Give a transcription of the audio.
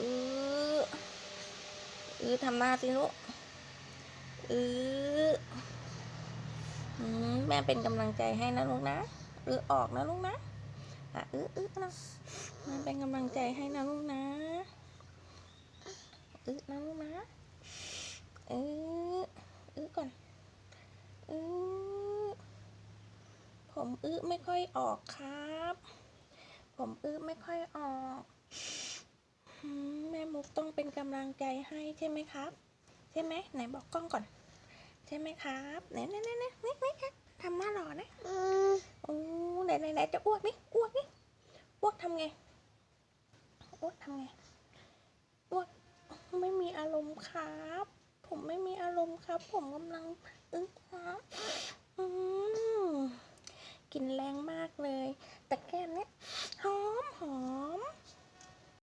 อืออือทำมาสิลูกอืออแม่เป็นกำลังใจให้นะลูกนะอือออกนะลูกนะอะอืออือนะแม่เป็นกำลังใจให้นะลูกนะอือนะลูกนะอืออือก่อนอือผมอือไม่ค่อยออกครับ ผมอือไม่ค่อยออก ต้องเป็นกำลังใจให้ใช่ไหมครับ ใช่ไหมไหนบอกกล้องก่อน ใช่ไหมครับไหนไหนไหนไหนนี่นี่ครับทำหน้าหล่อนะอืมโอ้ไหนไหนไหนจะอ้วกนี่อ้วกนี่อ้วกทำไงอ้วกทำไงอ้วกไม่มีอารมณ์ครับ ผมไม่มีอารมณ์ครับ ผมกำลังอึ้งครับอืมกินแรงมากเลย แต่แก้มเนี้ย